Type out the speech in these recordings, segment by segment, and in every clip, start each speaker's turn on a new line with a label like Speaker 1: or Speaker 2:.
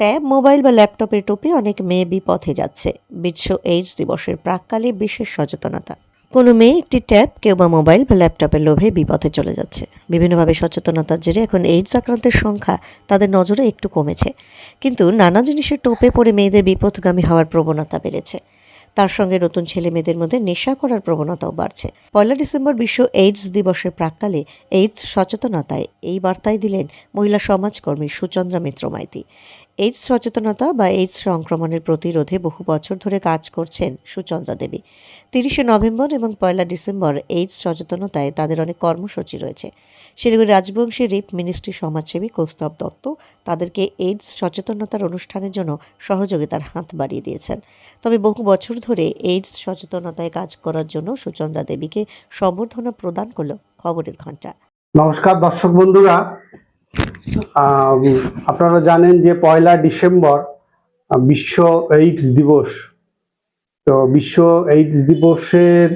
Speaker 1: Tab mobile বা ল্যাপটপের টোপে অনেক মেয়ে বিপথে যাচ্ছে। বিশ্ব এইডস দিবসের প্রাককালে বিশেষ সচেতনতা। কোনো মেয়ে একটি ট্যাব কেউ বা মোবাইল বা ল্যাপটপের লোভে বিপথে চলে যাচ্ছে। বিভিন্নভাবে সচেতনতার জেরে এখন এইডস আক্রান্তের সংখ্যা তাদের নজরে একটু কমেছে। কিন্তু নানা জিনিসের টোপে পড়ে মেয়েদের বিপথগামী হওয়ার প্রবণতা বেড়েছে। তার সঙ্গে নতুন ছেলে মেয়েদের মধ্যে নেশা করার প্রবণতাও বাড়ছে। পয়লা ডিসেম্বর বিশ্ব এইডস দিবসের প্রাককালে এইডস সচেতনতায় এই বার্তাই দিলেন মহিলা সমাজকর্মী সুচন্দ্রা মিত্র মাইতি। এইডস সচেতনতা বা এইডস সংক্রমণের প্রতিরোধে বহু বছর ধরে কাজ করছেন সুচন্দ্রা দেবী। তিরিশে নভেম্বর এবং পয়লা ডিসেম্বর এইডস সচেতনতায় তাদের অনেক কর্মসূচি রয়েছে। শিলিগুড়ি রাজবংশী রিপ মিনিস্ট্রি সমাজসেবী কৌস্তব দত্ত তাদেরকে এইডস সচেতনতার অনুষ্ঠানের জন্য সহযোগিতার হাত বাড়িয়ে দিয়েছেন। তবে বহু বছর ধরে এইডস সচেতনতায় কাজ করার জন্য সুচন্দ্রা দেবীকে সম্বর্ধনা প্রদান করল খবরের ঘণ্টা।
Speaker 2: নমস্কার দর্শক বন্ধুরা আপনারা জানেন যে পয়লা ডিসেম্বর বিশ্ব এইডস দিবস। তো বিশ্ব এইডস দিবসের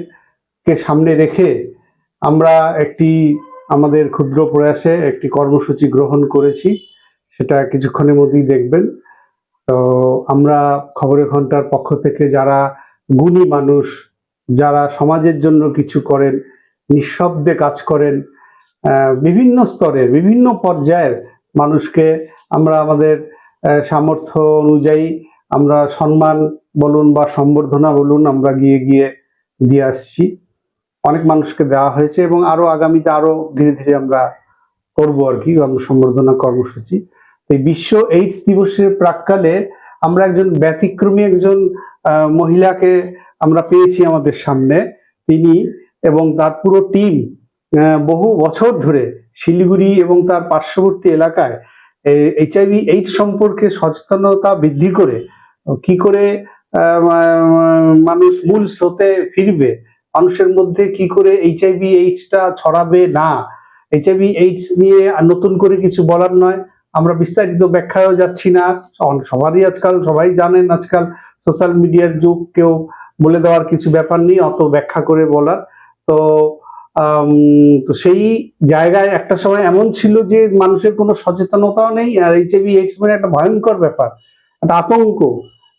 Speaker 2: কে সামনে রেখে আমরা একটি, আমাদের ক্ষুদ্র প্রয়াসে একটি কর্মসূচি গ্রহণ করেছি। সেটা কিছুক্ষণের মধ্যেই দেখবেন। তো আমরা খবরের ঘণ্টার পক্ষ থেকে যারা গুণী মানুষ, যারা সমাজের জন্য কিছু করেন, নিঃশব্দে কাজ করেন বিভিন্ন স্তরের, বিভিন্ন পর্যায়ের মানুষকে আমরা আমাদের সামর্থ্য অনুযায়ী আমরা সম্মান বলুন বা সম্বর্ধনা বলুন আমরা গিয়ে গিয়ে দিয়ে আসছি। অনেক মানুষকে দেওয়া হয়েছে এবং আরও আগামীতে আরও ধীরে ধীরে আমরা করব আর কি সম্বর্ধনা কর্মসূচি। এই বিশ্ব এইডস দিবসের প্রাককালে আমরা একজন ব্যতিক্রমী একজন মহিলাকে আমরা পেয়েছি আমাদের সামনে, তিনি এবং তার পুরো টিম বহু বছর ধরে শিলিগুড়ি এবং তার পার্শ্ববর্তী এলাকায় এইচআইভি এইডস সম্পর্কে সচেতনতা বৃদ্ধি করে কি করে মানুষ মূল স্রোতে ফিরবে, মানুষের মধ্যে কি করে এইচআইভি এইডসটা ছড়াবে না? এইচআইভি এইডস নিয়ে নতুন করে কিছু বলার নয়। আমরা বিস্তারিত ব্যাখ্যায়ও যাচ্ছি না। সবারই আজকাল, সবাই জানেন আজকাল সোশ্যাল মিডিয়ার যুগ, কেউ বলে দেওয়ার কিছু ব্যাপার নেই, অত ব্যাখ্যা করে বলার। তো তো সেই জায়গায় একটা সময় এমন ছিল যে মানুষের কোনো সচেতনতাও নেই, আর এইচআইভি এইডস মানে একটা ভয়ঙ্কর ব্যাপার, একটা আতঙ্ক।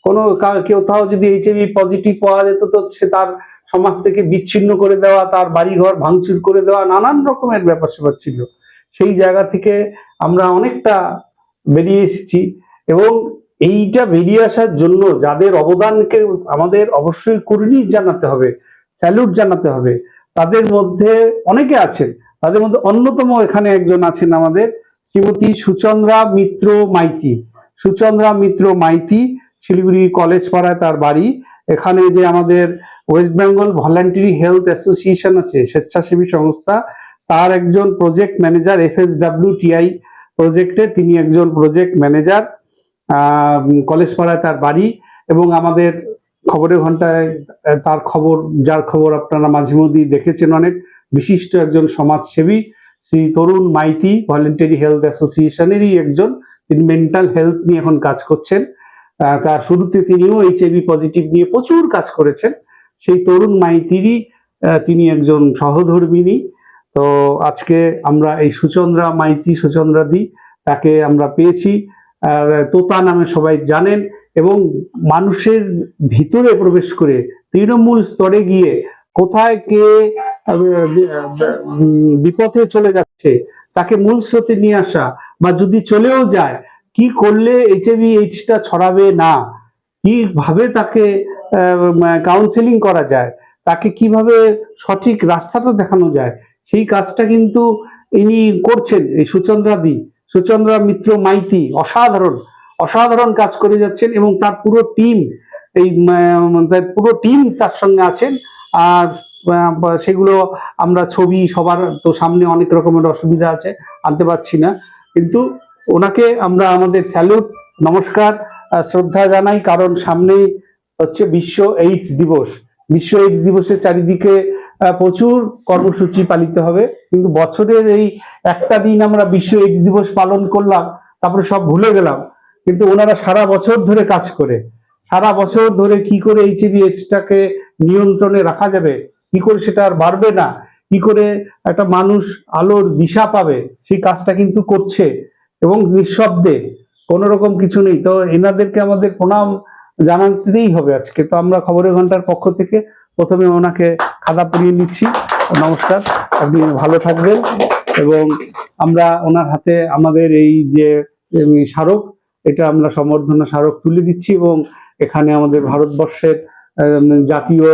Speaker 2: কোনো কেউ তাও যদি এইচআইভি পজিটিভ পাওয়া যেত তো সে তার সমাজ থেকে বিচ্ছিন্ন করে দেওয়া, তার বাড়িঘর ভাঙচুর করে দেওয়া, নানান রকমের ব্যাপার স্যাপার ছিল। সেই জায়গা থেকে আমরা অনেকটা বেরিয়ে এসেছি এবং এইটা বেরিয়ে আসার জন্য যাদের অবদানকে আমাদের অবশ্যই কর্মী জানাতে হবে, স্যালুট জানাতে হবে। তাদের মধ্যে অনেকে আছেন, তাদের মধ্যে অন্যতম এখানে একজন আছেন আমাদের শ্রীমতী সুচন্দ্রা মিত্র মাইতি। সুচন্দ্রা মিত্র মাইতি শিলিগুড়ি কলেজ পাড়ায় তার বাড়ি। এখানে যে আমাদের West Bengal voluntary health association আছে, স্বেচ্ছাসেবী সংস্থা, তার একজন প্রজেক্ট ম্যানেজার, এফএসডাব্লিউ টিআই প্রজেক্টে তিনি একজন প্রজেক্ট ম্যানেজার কলেজ পাড়ায় তার বাড়ি এবং আমাদের খবরের ঘন্টায় তার খবর, যার খবর আপনারা মাঝে মধ্যেই দেখেছেন অনেক, বিশিষ্ট একজন সমাজসেবী, শ্রী তরুণ মাইতি ভলেন্টারি হেলথ অ্যাসোসিয়েশনেরই একজন, তিনি মেন্টাল হেলথ নিয়ে এখন কাজ করছেন। তার শুরুতে তিনিও এইচআইভি পজিটিভ নিয়ে প্রচুর কাজ করেছেন। সেই তরুণ মাইতিরই তিনি একজন সহধর্মিনী। তো আজকে আমরা এই সুচন্দ্রা মাইতি সুচন্দ্রা দি তাকে আমরা পেয়েছি। তোতা নামে সবাই জানেন। এবং মানুষের ভিতরে প্রবেশ করে তৃণমূল স্তরে গিয়ে কোথায় কে বিপথে চলে যাচ্ছে, তাকে মূল স্রোতে নিয়ে আসা বা যদি চলেও যায়, কি করলে এইচআইভি এইডসটা ছড়াবে না? কীভাবে তাকে কাউন্সেলিং করা যায়? তাকে কীভাবে সঠিক রাস্তাটা দেখানো যায়? সেই কাজটা কিন্তু ইনি করছেন, এই সুচন্দ্রা দি। সুচন্দ্রা মিত্র মাইতি, অসাধারণ। অসাধারণ কাজ করে যাচ্ছেন এবং তার পুরো টিম এই পুরো টিম তার সঙ্গে আছেন। আর সেগুলো আমরা ছবি সবার তো সামনে অনেক রকমের অসুবিধা আছে, আনতে পারছি না। কিন্তু ওনাকে আমরা আমাদের স্যালুট নমস্কার শ্রদ্ধা জানাই, কারণ সামনেই হচ্ছে বিশ্ব এইডস দিবস। বিশ্ব এইডস দিবসের চারিদিকে প্রচুর কর্মসূচি পালিত হবে। কিন্তু বছরের এই একটা দিন আমরা বিশ্ব এইডস দিবস পালন করলাম, তারপরে সব ভুলে গেলাম। কিন্তু ওনারা সারা বছর ধরে কাজ করে। সারা বছর ধরে কি করে এইচআইভি এইডসটাকে নিয়ন্ত্রণে রাখা যাবে? কি করে সেটা আর বাড়বে না? কি করে একটা মানুষ আলোর দিশা পাবে? সেই কাজটা কিন্তু করছে এবং নিঃশব্দে। কোনো রকম কিছু নেই। তো এনাদেরকে আমাদের প্রণাম জানাতেই হবে আজকে। তো আমরা খবরের ঘণ্টার পক্ষ থেকে প্রথমে ওনাকে খাতা পরিয়ে নিচ্ছি। নমস্কার। আপনি ভালো থাকবেন এবং আমরা ওনার হাতে আমাদের এই যে স্মারক এটা আমরা সম্বর্ধনা স্মারক তুলে দিচ্ছি এবং এখানে আমাদের ভারতবর্ষের জাতীয়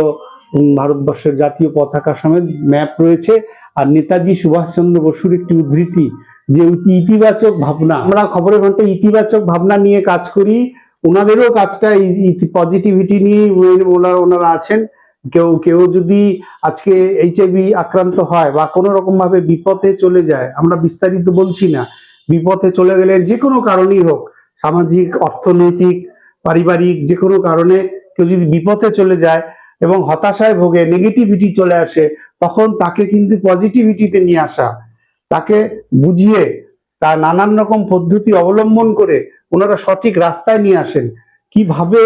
Speaker 2: ভারতবর্ষের জাতীয় পতাকা সমেত ম্যাপ রয়েছে। আর নেতাজি সুভাষচন্দ্র বসুর একটি উদ্ধৃতি, যে ইতিবাচক ভাবনা। আমরা খবরের ঘন্টায় ইতিবাচক ভাবনা নিয়ে কাজ করি। ওনাদেরও কাজটা পজিটিভিটি নিয়ে ওনারা ওনারা আছেন। কেউ কেউ যদি আজকে এইচআইভি আক্রান্ত হয় বা কোনো রকম ভাবে বিপথে চলে যায়, আমরা বিস্তারিত বলছি না। বিপথে চলে গেলে যে কোনো কারণেই হোক সামাজিক, অর্থনৈতিক, পারিবারিক যে কোনো কারণে কেউ যদি বিপথে চলে যায় এবং হতাশায় ভোগে নেগেটিভিটি চলে আসে, তখন তাকে কিন্তু পজিটিভিটিতে নিয়ে আসা। তাকে বুঝিয়ে তার নানান রকম পদ্ধতি অবলম্বন করে ওনারা সঠিক রাস্তায় নিয়ে আসেন। কীভাবে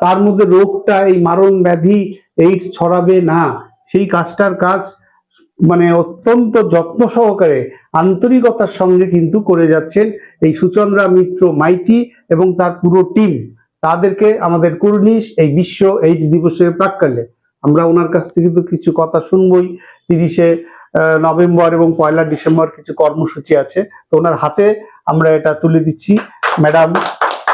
Speaker 2: তার মধ্যে রোগটা, এই মারণ ব্যাধি এইডস ছড়াবে? না, সেই কাজটার কাজ মানে অত্যন্ত যত্ন সহকারে আন্তরিকতার সঙ্গে কিন্তু করে যাচ্ছেন এই সুচন্দ্রা মিত্র মাইতি এবং তার পুরো টিম। তাদেরকে আমাদের কুর্নিশ এই বিশ্ব এইডস দিবসের প্রাক্কালে। আমরা ওনার কাছ থেকে কিন্তু কিছু কথা শুনবই। তিরিশে নভেম্বর এবং পয়লা ডিসেম্বর কিছু কর্মসূচি আছে। তো ওনার হাতে আমরা এটা তুলে দিচ্ছি। ম্যাডাম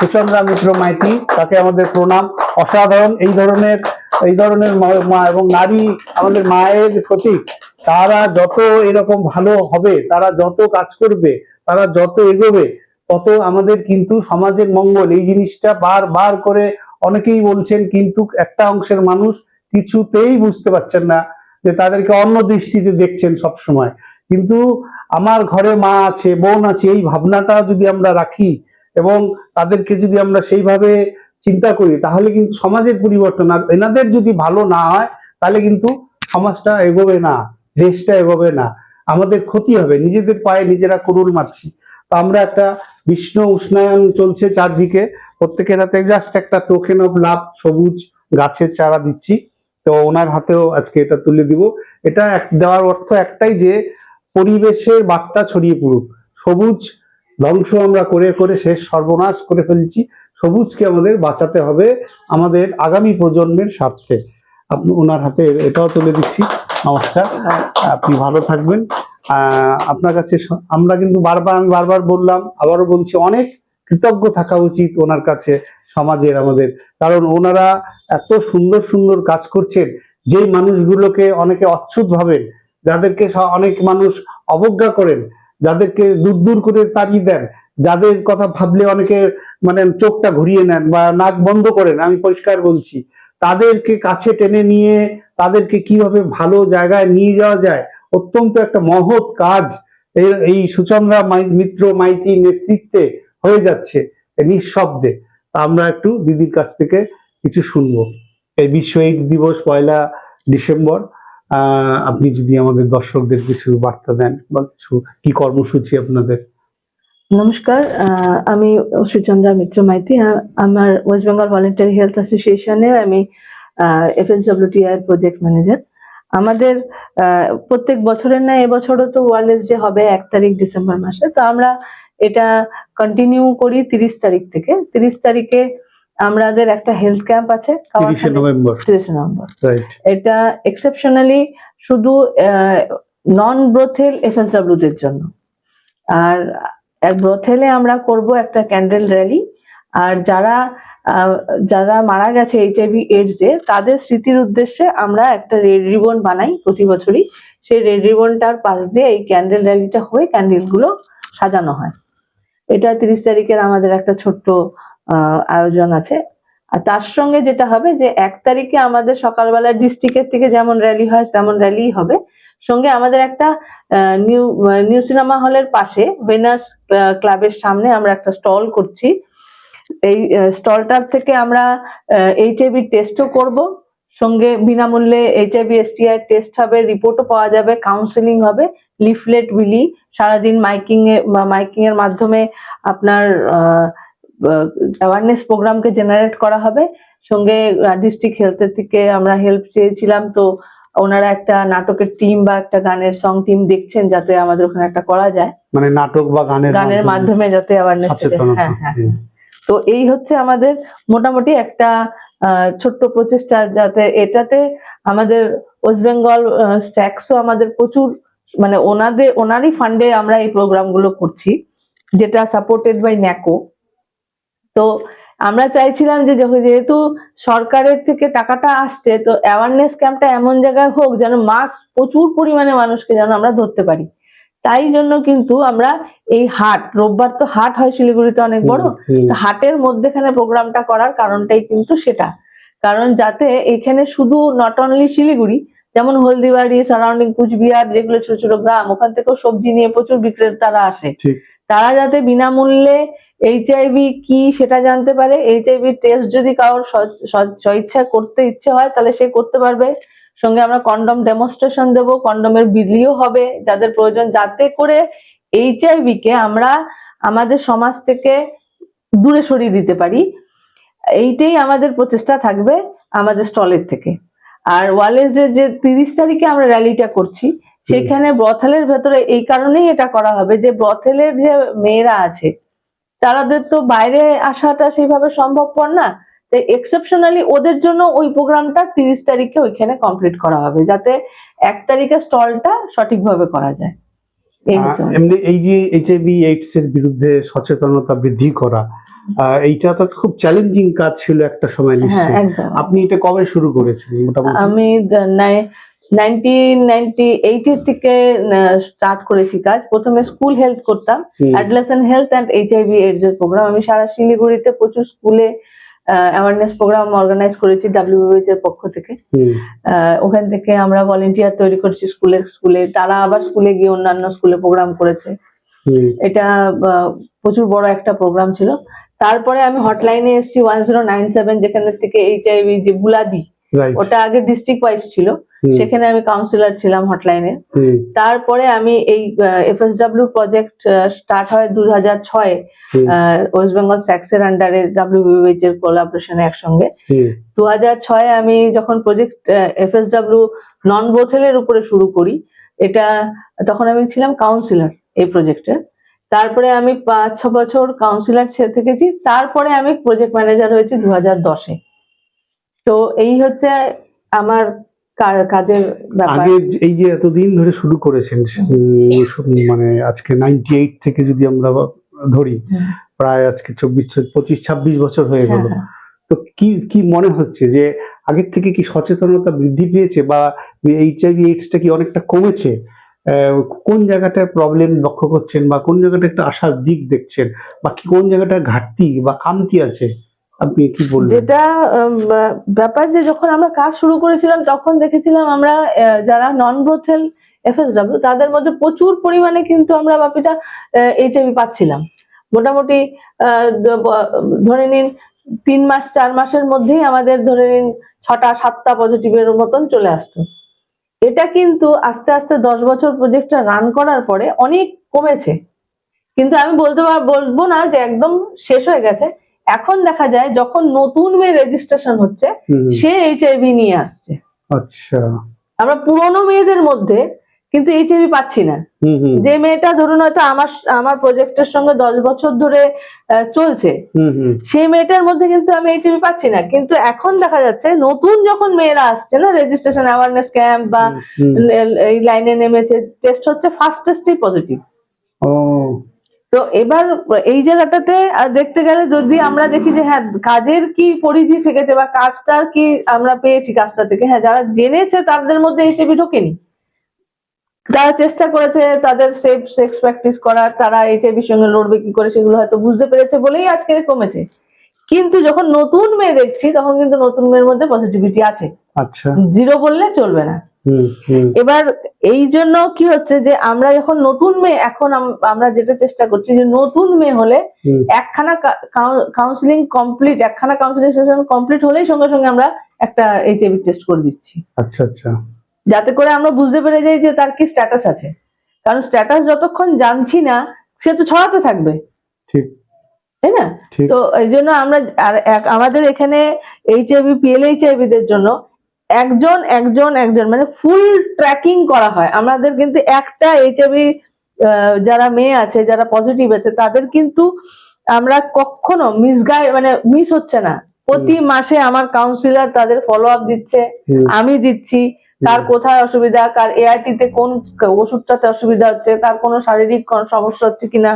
Speaker 2: সুচন্দ্রা মিত্র মাইতি, তাকে আমাদের প্রণাম। অসাধারণ এই ধরনের এই ধরনের মা- এবং নারী আমাদের মায়ের প্রতীক। তারা যত এরকম ভালো হবে, তারা যত কাজ করবে, তারা যত এগোবে, তত আমাদের কিন্তু সমাজের মঙ্গল। এই জিনিসটা বার বার করে অনেকেই বলছেন, কিন্তু একটা অংশের মানুষ কিছুতেই বুঝতে পারছেন না যে তাদেরকে অন্য দৃষ্টিতে দেখছেন সব সময় কিন্তু আমার ঘরে মা আছে, বোন আছে, এই ভাবনাটা যদি আমরা রাখি এবং তাদেরকে যদি আমরা সেইভাবে চিন্তা করি, তাহলে কিন্তু সমাজের পরিবর্তন আর এনাদের যদি ভালো না হয়, তাহলে কিন্তু সমাজটা এগোবে না। দেশটা এভাবে না। আমাদের ক্ষতি হবে, নিজেদের পায়ে নিজেরা কুরুল মারছি। তো আমরা একটা বিশ্ব উষ্ণায়ন চলছে চারদিকে, প্রত্যেকের হাতে জাস্ট একটা টোকেন অফ লাভ সবুজ গাছের চারা দিচ্ছি। তো ওনার হাতেও আজকে এটা তুলে দিব। এটা দেওয়ার অর্থ একটাই যে পরিবেশের বার্তা ছড়িয়ে পড়ুক। সবুজ ধ্বংস আমরা করে করে শেষ, সর্বনাশ করে ফেলছি। সবুজকে আমাদের বাঁচাতে হবে আমাদের আগামী প্রজন্মের স্বার্থে। আপনি, ওনার হাতে এটাও তুলে দিচ্ছি। নমস্কার, আপনি ভালো থাকবেন। আপনার কাছে আমরা কিন্তু বারবার, আমি বারবার বললাম, আবারও বলছি, অনেক কৃতজ্ঞ থাকা উচিত ওনার কাছে, সমাজের আমাদের। কারণ ওনারা এত সুন্দর সুন্দর কাজ করছেন, যেই মানুষগুলোকে অনেকে অচ্ছুত ভাবেন, যাদেরকে অনেক মানুষ অবজ্ঞা করেন, যাদেরকে দূর দূর করে তাড়িয়ে দেন, যাদের কথা ভাবলে অনেকে মানে চোখটা ঘুরিয়ে নেন বা নাক বন্ধ করেন, আমি পরিষ্কার বলছি। তাদেরকে কাছে টেনে নিয়ে তাদেরকে কীভাবে ভালো জায়গায় নিয়ে যাওয়া যায়, অত্যন্ত একটা মহৎ কাজ এই সুচন্দ্রা মিত্র মাইতির নেতৃত্বে হয়ে যাচ্ছে নিঃশব্দে। আমরা একটু দিদির কাছ থেকে কিছু শুনব। এই বিশ্ব এইডস দিবস পয়লা ডিসেম্বর আপনি যদি আমাদের দর্শকদের কিছু বার্তা দেন বা কিছু কি কর্মসূচি আপনাদের?
Speaker 3: নমস্কার আমি সুচন্দ্রা মিত্র মাইতি আমার ওয়েস্ট বেঙ্গল ভলেন্টারি হেলথ অ্যাসোসিয়েশনের আমি এফএসডব্লিউটিআই প্রজেক্ট ম্যানেজার। আমাদের প্রত্যেক বছরের না এবছরও তো ওয়ারলেস ডে হবে এক তারিখ ডিসেম্বর মাসে তো আমরা এটা কন্টিনিউ করি তিরিশ তারিখ থেকে। তিরিশ তারিখে আমাদের একটা হেলথ ক্যাম্প আছে
Speaker 2: তিরিশে নভেম্বর।
Speaker 3: তিরিশে নভেম্বর। এটা এক্সেপশনালি শুধু নন ব্রোথেল এফএসডব্লিউ দের জন্য। আর এক ব্রথেলে আমরা করব একটা ক্যান্ডেল র্যালি আর যারা যারা মারা গেছে এইচআইভি এইডস এ, তাদের স্মৃতির উদ্দেশ্যে আমরা একটা রেড রিবন বানাই প্রতি বছরই। সেই রেড রিবনটার পাশ দিয়ে এই ক্যান্ডেল র্যালিটা হয়ে ক্যান্ডেলগুলো সাজানো হয়। এটা তিরিশ তারিখের আমাদের একটা ছোট্ট আয়োজন আছে। আর তার সঙ্গে যেটা হবে যে এক তারিখে আমাদের সকালবেলা ডিস্ট্রিক্টের থেকে যেমন র্যালি হয়, তেমন র্যালি হবে। সঙ্গে আমাদের একটা নিউ নিউ সিনেমা হলের পাশে ভেনাস ক্লাবের সামনে আমরা একটা স্টল করছি। এই স্টলটার থেকে আমরা এইচআইভি টেস্টও করব। সঙ্গে বিনামূল্যে এইচআইভি এসটিআই টেস্ট হবে রিপোর্টও পাওয়া যাবে কাউন্সেলিং হবে লিফলেট বিলি সারাদিন মাইকিং এ মাইকিং এর মাধ্যমে আপনার অ্যাওয়ারনেস প্রোগ্রামকে জেনারেট করা হবে। সঙ্গে ডিস্ট্রিক্ট হেলথের থেকে আমরা হেল্প চেয়েছিলাম। তো ওনারা একটা নাটকের টিম বা একটা গানের সং টিম দেখছেন যাতে আমাদের ওখানে একটা করা যায়।
Speaker 2: মানে নাটক বা গানের
Speaker 3: গানের মাধ্যমে যাতে অ্যাওয়ারনেস হ্যাঁ হ্যাঁ। তো এই হচ্ছে আমাদের মোটামুটি একটা ছোট্ট প্রচেষ্টা যাতে এটাতে আমাদের ওয়েস্ট বেঙ্গল স্ট্যাক্সও আমাদের প্রচুর মানে ওনাদের ওনারই ফান্ডে আমরা এই প্রোগ্রামগুলো করছি যেটা সাপোর্টেড বাই ন্যাকো তো আমরা চাইছিলাম যে যেহেতু সরকারের থেকে টাকাটা আসছে তো অ্যাওয়ারনেস ক্যাম্পটা এমন জায়গায় হোক যেন মাস প্রচুর পরিমাণে মানুষকে যেন আমরা ধরতে পারি। তাই জন্য কিন্তু আমরা এই হাট রোববার তো হাট হয় শিলিগুড়িতে অনেক বড় তো হাটের মধ্যেখানে প্রোগ্রামটা করার কারণটাই কিন্তু সেটা। কারণ যাতে এখানে শুধু নট অনলি শিলিগুড়ি যেমন হলদিবাড়ি সারাউন্ডিং কুচবিহার যেগুলো ছোট ছোট গ্রাম ওখান থেকেও সবজি নিয়ে প্রচুর বিক্রেতারা আসে। তারা যাতে বিনামূল্যে এইচআইভি কি সেটা জানতে পারে? এইচআইভি টেস্ট যদি কারোর স্বইচ্ছা করতে ইচ্ছে হয় তাহলে সে করতে পারবে। সঙ্গে আমরা কন্ডম ডেমনস্ট্রেশন দেব কন্ডমের বিলিও হবে। যাদের প্রয়োজন যাতে করে এইচআইভি কে আমরা আমাদের সমাজ থেকে দূরে সরিয়ে দিতে পারি। এইটাই আমাদের প্রচেষ্টা থাকবে আমাদের স্টলের থেকে। আর ওয়ালেজের যে তিরিশ তারিখে আমরা র্যালিটা করছি সেখানে ব্রথেলের ভেতরে এই কারণেই এটা করা হবে যে ব্রথেলের যে মেয়েরা আছে তাদের তো বাইরে আসাটা সেইভাবে সম্ভবপর না। তাই এক্সেপশনালি ওদের জন্য ওই প্রোগ্রামটা তিরিশ তারিখে ওইখানে কমপ্লিট করা হবে যাতে এক তারিখে স্টলটা সঠিকভাবে করা যায়।
Speaker 2: এমনি এই যে এইচআইভি এইডস এর বিরুদ্ধে সচেতনতা বৃদ্ধি করা এইটা তো খুব চ্যালেঞ্জিং কাজ ছিল একটা সময়
Speaker 3: হ্যাঁ
Speaker 2: নিশ্চয়ই। আপনি এটা কবে শুরু করেছেন মোটামুটি?
Speaker 3: আমি নাইনটিন নাইনটি এইটের থেকে স্টার্ট করেছি কাজ। প্রথমে স্কুল হেলথ করতাম। Adolescent health and HIV AIDS এর প্রোগ্রাম আমি সারা শিলিগুড়িতে প্রচুর স্কুলে অ্যাওয়ারনেস প্রোগ্রাম অর্গানাইজ করেছি ডাব্লিউএইচ এর পক্ষ থেকে। ওখান থেকে আমরা ভলেন্টিয়ার তৈরি করছি স্কুলের স্কুলে তারা আবার স্কুলে গিয়ে অন্যান্য স্কুলে প্রোগ্রাম করেছে। এটা প্রচুর বড় একটা প্রোগ্রাম ছিল। তারপরে আমি হটলাইনে এসেছি ওয়ান জিরো নাইন সেভেন যেখানে থেকে এইচআইভি যে বুলাদি ওটা আগে ডিস্ট্রিক্ট ওয়াইজ ছিল। সেখানে আমি কাউন্সিলর ছিলাম হটলাইনে তারপরে আমি এই এফএসডব্লিউ প্রজেক্ট স্টার্ট হয় দু হাজার ছয়ে ওয়েস্ট বেঙ্গল স্যাক্সের আন্ডারে ডাব্লিউবিএইচ এর কোলাবোরেশনে একসঙ্গে। দু হাজার ছয়ে আমি যখন প্রজেক্ট এফএসডব্লিউ নন বোথেলের উপরে শুরু করি এটা তখন আমি ছিলাম কাউন্সিলর এই প্রজেক্টে তারপরে আমি পাঁচ ছ বছর কাউন্সিলর ছেড়ে থেকেছি। তারপরে আমি প্রজেক্ট ম্যানেজার হয়েছি দু হাজার দশে। তো এই হচ্ছে আমার কাজের
Speaker 2: আগে এই যে এতদিন ধরে শুরু করেছেন মানে আজকে নাইনটি এইট থেকে যদি আমরা ধরি প্রায় আজকে চব্বিশ পঁচিশ ছাব্বিশ বছর হয়ে গেল।
Speaker 3: হ্যাঁ,
Speaker 2: তো কি কি মনে হচ্ছে যে আগের থেকে কি সচেতনতা বৃদ্ধি পেয়েছে বা এইচআইভি এইডসটা কি অনেকটা কমেছে? কোন জায়গাটায় প্রবলেম লক্ষ্য করছেন বা কোন জায়গাটা একটা আশার দিক দেখছেন বা কি কোন জায়গাটা ঘাটতি বা খামতি আছে? আপনি কি
Speaker 3: যেটা ব্যাপার যে যখন আমরা কাজ শুরু করেছিলাম, তখন দেখেছিলাম আমরা যারা নন ব্রোথেল এফএসডব্লিউ তাদের মধ্যে প্রচুর পরিমাণে কিন্তু আমরা বাপিটা এইচআইভি পাচ্ছিলাম। মোটামুটি ধরে নিন, তিন মাস, চার মাসের মধ্যেই আমাদের ধরে নিন, ছটা, সাতটা পজিটিভের মতন চলে আসতো। এটা কিন্তু আস্তে আস্তে দশ বছর প্রজেক্টটা রান করার পরে অনেক কমেছে। কিন্তু আমি বলতে বলব না যে একদম শেষ হয়ে গেছে। এখন দেখা যায় যখন নতুন মেয়ে রেজিস্ট্রেশন হচ্ছে সে এইচআইভি নিয়ে আসছে।
Speaker 2: আচ্ছা।
Speaker 3: আমরা পুরোনো মেয়েদের মধ্যে কিন্তু এইচআইভি পাচ্ছি না। যে মেয়েটা ধরুন হয়তো আমার আমার প্রজেক্টের সঙ্গে দশ বছর ধরে চলছে সেই মেয়েটার মধ্যে কিন্তু আমি এইচআইভি পাচ্ছি না। কিন্তু এখন দেখা যাচ্ছে নতুন যখন মেয়েরা আসছে না রেজিস্ট্রেশন অ্যাওয়ারনেস ক্যাম্প বা এই লাইনে নেমেছে টেস্ট হচ্ছে ফার্স্ট টেস্টেই পজিটিভ তো এবার এই জায়গাটাতে দেখতে গেলে যদি আমরা দেখি যে হ্যাঁ কাজের কি পরিধি থেকেছে বা কাজটার কি আমরা পেয়েছি কাজটা থেকে? হ্যাঁ যারা জেনেছে তাদের মধ্যে এই এইচআইভি ঢোকেনি। তারা চেষ্টা করেছে তাদের সেফ সেক্স প্র্যাকটিস করার তারা এই এইচআইভির সঙ্গে লড়বে কি করে সেগুলো হয়তো বুঝতে পেরেছে বলেই আজকে কমেছে। কিন্তু যখন নতুন মেয়ে দেখছি তখন কিন্তু নতুন মেয়ের মধ্যে পজিটিভিটি আছে।
Speaker 2: আচ্ছা।
Speaker 3: জিরো বললে চলবে না। এবার এই জন্য কি হচ্ছে যে আমরা যখন নতুন মেয়ে এখন আমরা যেটা চেষ্টা করছি যে নতুন মেয়ে হলে একখানা কাউন্সিলিং কমপ্লিট একখানা কাউন্সিলিং সেশন কমপ্লিট হলেই সঙ্গে সঙ্গে আমরা একটা এইচআইভি টেস্ট করে দিচ্ছি।
Speaker 2: আচ্ছা আচ্ছা।
Speaker 3: যাতে করে আমরা বুঝতে পেরে যাই যে তার কি স্ট্যাটাস আছে। কারণ স্ট্যাটাস যতক্ষণ জানছি না সে তো ছড়াতে থাকবে।
Speaker 2: ঠিক।
Speaker 3: তাই না? তো এই জন্য আমরা আমাদের এখানে এইচআইভি পিএলএইচআইভি দের জন্য একজন একজন একজন মানে ফুল ট্র্যাকিং করা হয়। আমাদের কিন্তু একটা এইচআইভি আহ, যারা মেয়ে আছে যারা পজিটিভ আছে তাদের কিন্তু আমরা কখনো মিসগাইড মানে মিস হচ্ছে না। প্রতি মাসে আমার কাউন্সিলর তাদের ফলো আপ দিচ্ছে আমি দিচ্ছি তার কোথায় অসুবিধা কার এআরটি তে কোন ওষুধটাতে অসুবিধা হচ্ছে তার কোনো শারীরিক সমস্যা হচ্ছে কিনা।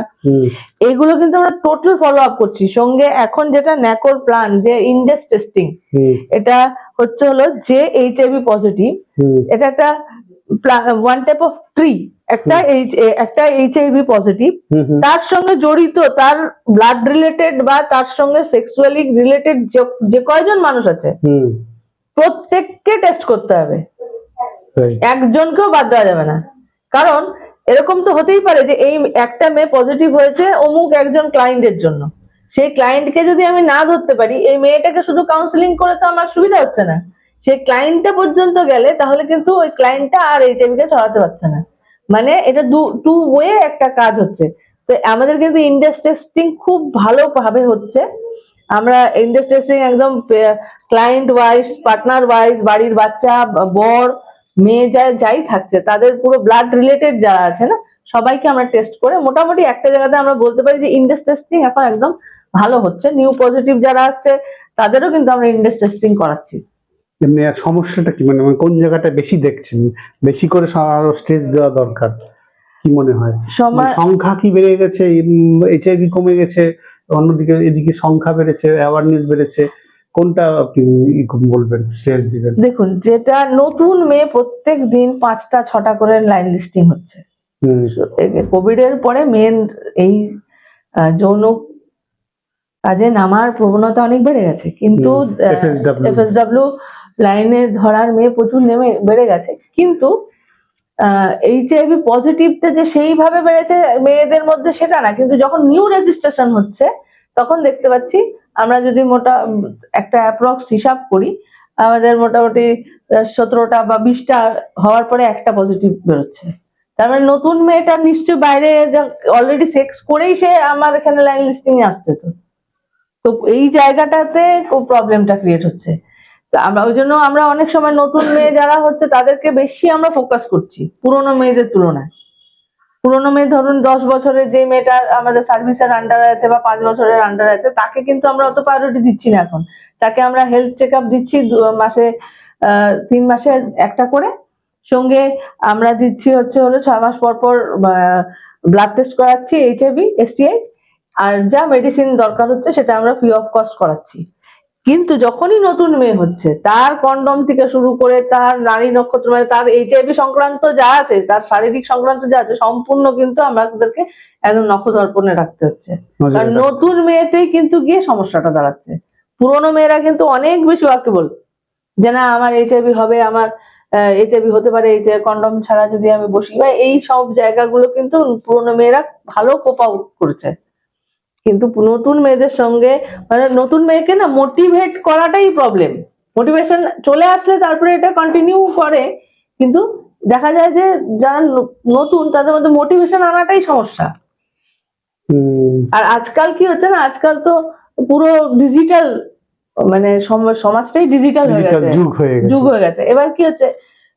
Speaker 3: এগুলো কিন্তু আমরা টোটাল ফলো আপ করছি। সঙ্গে এখন যেটা ন্যাকোর প্ল্যান যে ইন্ডেক্স টেস্টিং এটা হচ্ছে হলো যে এইচআইভি পজিটিভ এটা একটা ওয়ান টাইপ অফ ট্রি একটা একটা এইচআইভি পজিটিভ
Speaker 2: হুম, হুম,
Speaker 3: তার সঙ্গে জড়িত তার ব্লাড রিলেটেড বা তার সঙ্গে সেক্সুয়ালি রিলেটেড যে কয়জন মানুষ আছে প্রত্যেককে টেস্ট করতে হবে। একজনকেও বাদ দেওয়া যাবে না। কারণ এরকম তো হতেই পারে যে এই একটা মেয়ে পজিটিভ হয়েছে অমুক একজন ক্লায়েন্টের জন্য। সেই ক্লায়েন্টকে যদি আমি না ধরতে পারি, এই মেয়েটাকে শুধু কাউন্সিলিং করে তো আমার সুবিধা হচ্ছে না। সেই ক্লায়েন্টটা পর্যন্ত গেলে তাহলে কিন্তু ওই ক্লায়েন্টটা আর এইচআইভি কে ছড়াতে পারছে না। মানে এটা টু ওয়ে একটা কাজ হচ্ছে। তো আমাদের কিন্তু ইন্ডাস টেস্টিং খুব ভালোভাবে হচ্ছে। আমরা ইন্ডেক্স টেস্টিং একদম ক্লায়েন্ট ওয়াইজ পার্টনার ওয়াইজ বাড়ির বাচ্চা, বর, মেয়ে যা যাই থাকছে, তাদের পুরো ব্লাড রিলেটেড যারা আছে না, সবাইকে আমরা টেস্ট করে মোটামুটি একটা জায়গাতে আমরা বলতে পারি যে ইন্ডাস টেস্টিং এখন একদম ভালো হচ্ছে নিউ পজিটিভ যারা আসছে তাদেরও কিন্তু আমরা ইন্ডেক্স টেস্টিং করাচ্ছি।
Speaker 2: এমনি আর সমস্যাটা কি মানে মানে কোন জায়গাটা বেশি দেখছেন? বেশি করে আরও স্ট্রেস দেওয়া দরকার কি মনে হয়? মানে সংখ্যা কি বেড়ে গেছে? এইচআইভি কমে গেছে অন্যদিকে এদিকে সংখ্যা বেড়েছে অ্যাওয়ারনেস বেড়েছে কোনটা আপনি বলবেন শেষ দিবেন?
Speaker 3: দেখুন যেটা নতুন মেয়ে প্রত্যেক দিন পাঁচটা ছটা করে লাইন লিস্টিং হচ্ছে। কোভিড এর পরে মেন এই যৌন কাজে নামার প্রবণতা অনেক বেড়ে গেছে। কিন্তু এফএসডাব্লিউ লাইনে ধরার মেয়ে প্রচুর নেমে বেড়ে গেছে। কিন্তু এইচআইভি পজিটিভটা যে সেইভাবে বেড়েছে মেয়েদের মধ্যে সেটা না। কিন্তু যখন নিউ রেজিস্ট্রেশন হচ্ছে তখন দেখতে পাচ্ছি আমরা যদি মোটা একটা অ্যাপ্রক্স হিসাব করি আমাদের মোটামুটি সতেরোটা বা বিশটা হওয়ার পরে একটা পজিটিভ বেরোচ্ছে। তার মানে নতুন মেয়েটা নিশ্চয়ই বাইরে অলরেডি সেক্স করেই সে আমার এখানে লাইন লিস্টিং আসছে তো। তো এই জায়গাটাতে প্রবলেমটা ক্রিয়েট হচ্ছে। আমরা, ওই জন্য আমরা অনেক সময় নতুন মেয়ে যারা হচ্ছে, তাদেরকে বেশি আমরা ফোকাস করছি, পুরোনো মেয়েদের তুলনায়। পুরোনো মেয়ে ধরুন, দশ বছরের যে মেয়েটা আমাদের সার্ভিসের আন্ডারে আছে বা পাঁচ বছরের আন্ডারে আছে, তাকে কিন্তু আমরা অত প্রায়োরিটি দিচ্ছি না এখন। তাকে আমরা হেলথ চেক দিচ্ছি মাসে তিন মাসে একটা করে। সঙ্গে আমরা দিচ্ছি হচ্ছে হলো ছয় মাস পর পর ব্লাড টেস্ট করাচ্ছি এইচআইভি এসটিআই আর যা মেডিসিন দরকার হচ্ছে সেটা আমরা ফ্রি অফ কস্ট করাচ্ছি। কিন্তু যখনই নতুন মেয়ে হচ্ছে তার কন্ডম থেকে শুরু করে তার নারী নক্ষত্র মানে তার এইচআইভি সংক্রান্ত যা আছে তার শারীরিক সংক্রান্ত যা আছে সম্পূর্ণ কিন্তু আমরা আমাদেরকে একদম নক্ষত্রপণে রাখতে হচ্ছে। কারণ নতুন মেয়েতেই কিন্তু গিয়ে সমস্যাটা দাঁড়াচ্ছে। পুরোনো মেয়েরা কিন্তু অনেক বেশি ওয়াকেবল যে না আমার এইচআইভি হবে আমার এইচআইভি হতে পারে এই যে কন্ডম ছাড়া যদি আমি বসি বা এই সব জায়গাগুলো কিন্তু পুরোনো মেয়েরা ভালো কোপ আউট করেছে। কিন্তু নতুন মেয়েদের সঙ্গে মানে নতুন মেয়েকে না মোটিভেট করাটাই প্রবলেম মোটিভেশন চলে আসলে তারপরে এটা কন্টিনিউ করে কিন্তু দেখা যায় যে যারা নতুন তাদের মধ্যে মোটিভেশন আনাটাই সমস্যা। আর আজকাল কি হচ্ছে না আজকাল তো পুরো ডিজিটাল মানে সম- সমাজটাই ডিজিটাল হয়ে গেছে।
Speaker 2: যুগ হয়ে গেছে।
Speaker 3: যুগ হয়ে গেছে। এবার কি হচ্ছে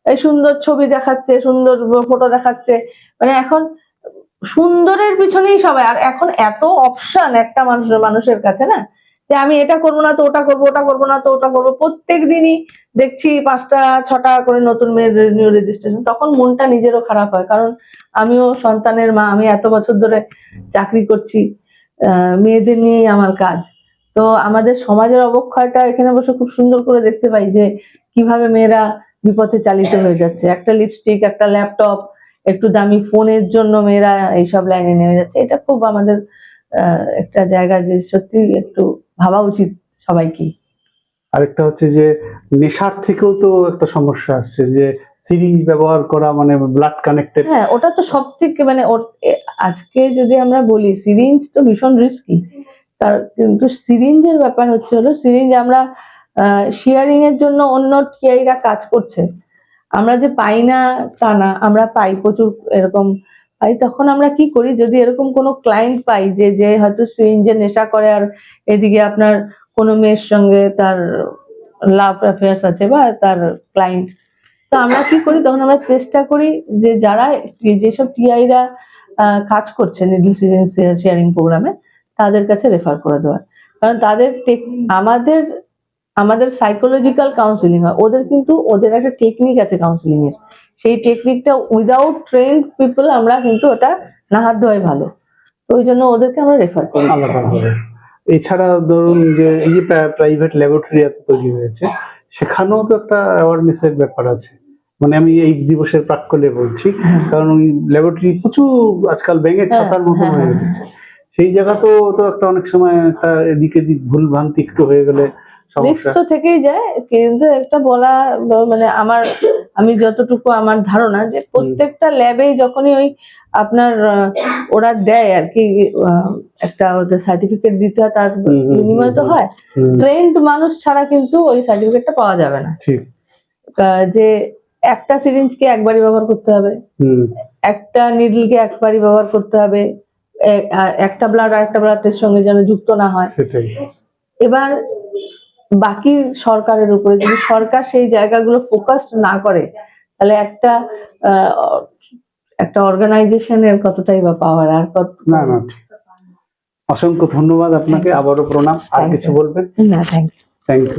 Speaker 3: এই সুন্দর ছবি দেখাচ্ছে সুন্দর ফটো দেখাচ্ছে মানে এখন সুন্দরের পিছনেই সবাই। আর এখন এত অপশন একটা মানুষের মানুষের কাছে, না? যে আমি এটা করব না, তো ওটা করব ওটা করব না, তো ওটা করব। প্রত্যেক দিনই দেখছি পাঁচটা, ছটা করে নতুন মেয়ের নিউ রেজিস্ট্রেশন তখন মনটা নিজেরও খারাপ হয়। কারণ আমিও সন্তানের মা, আমি এত বছর ধরে চাকরি করছি মেয়েদের নিয়েই আমার কাজ। তো আমাদের সমাজের অবক্ষয়টা এখানে বসে খুব সুন্দর করে দেখতে পাই যে কীভাবে মেয়েরা বিপথে চালিত হয়ে যাচ্ছে। একটা লিপস্টিক একটা ল্যাপটপ একটু দামি ফোনের জন্য মেয়েরা এইসব লাইনে নেমে যাচ্ছে। এটা খুব আমাদের একটা জায়গা যে সত্যি একটু ভাবা উচিত সবাইকেই
Speaker 2: আরেকটা হচ্ছে যে নেশার থেকেও তো একটা সমস্যা আসছে যে সিরিঞ্জ ব্যবহার করা মানে ব্লাড কানেক্টেড।
Speaker 3: হ্যাঁ ওটা তো সব থেকে মানে আজকে যদি আমরা বলি সিরিঞ্জ তো ভীষণ রিস্কি তার কিন্তু সিরিঞ্জের ব্যাপার হচ্ছে হলো সিরিঞ্জ আমরা শেয়ারিং এর জন্য অন্য টিআইরা কাজ করছে। আমরা যে পাই না তা না, আমরা পাই প্রচুর এরকম পাই। তখন আমরা কি করি, যদি এরকম কোনো ক্লায়েন্ট পাই যে যে হয়তো সিরিঞ্জের নেশা করে আর এদিকে আপনার কোনো মেয়ের সঙ্গে তার লাভ অ্যাফেয়ার্স আছে বা তার ক্লায়েন্ট তো আমরা কি করি, তখন আমরা চেষ্টা করি যে যারা যেসব টিআইরা কাজ করছে নিডল শেয়ারিং প্রোগ্রামে তাদের কাছে রেফার করে দেওয়ার। কারণ তাদের আমাদের আমাদের সাইকোলজিক্যাল কাউন্সিলিং হয়। ওদের কিন্তু ওদের একটা টেকনিক আছে কাউন্সিলিং এর। সেই টেকনিকটা উইদাউট ট্রেন্ড পিপল আমরা কিন্তু ওটা না হাত ধোয়াই ভালো। তো ওই জন্য ওদেরকে আমরা রেফার করি।
Speaker 2: এছাড়া ধরুন যে এই যে প্রাইভেট ল্যাবরেটরি এত তৈরি হয়েছে সেখানেও তো একটা অ্যাওয়ারনেসের ব্যাপার আছে। মানে আমি এই দিবসের প্রাক্কলে বলছি কারণ ওই ল্যাবরেটরি প্রচুর আজকাল ব্যাঙের
Speaker 3: হ্যাঁ,
Speaker 2: ছাতার মতো
Speaker 3: হ্যাঁ,
Speaker 2: হয়ে
Speaker 3: হ্যাঁ।
Speaker 2: গেছে। সেই জায়গাতেও তো একটা অনেক সময় একটা এদিক এদিক ভুল ভ্রান্তি একটু হয়ে গেলে
Speaker 3: তো থেকেই যায় কিন্তু একটা বলা মানে আমার আমি যতটুকু আমার ধারণা যে প্রত্যেকটা ল্যাবে যখনই ওই আপনার ওরা দেয় আর কি একটা ওদের সার্টিফিকেট দিতে হয় তার বিনিময় তো হয়। ট্রেন্ড মানুষ ছাড়া কিন্তু ওই সার্টিফিকেটটা পাওয়া যাবে না। যে একটা সিরিঞ্জকে একবারই ব্যবহার করতে হবে একটা নিডলকে একবারই ব্যবহার করতে হবে একটা ব্লাড আর একটা ব্লাডের সঙ্গে যেন যুক্ত না হয়।
Speaker 2: সেটাই।
Speaker 3: এবার বাকি সরকারের উপরে যদি সরকার সেই জায়গাগুলো ফোকাসড না করে তাহলে একটা আহ, একটা অর্গানাইজেশনের কতটাই বা পাওয়ার আর কত
Speaker 2: না না অসংখ্য ধন্যবাদ আপনাকে আবারও প্রণাম। আর কিছু বলবেন?
Speaker 3: না থ্যাংক ইউ
Speaker 2: থ্যাংক ইউ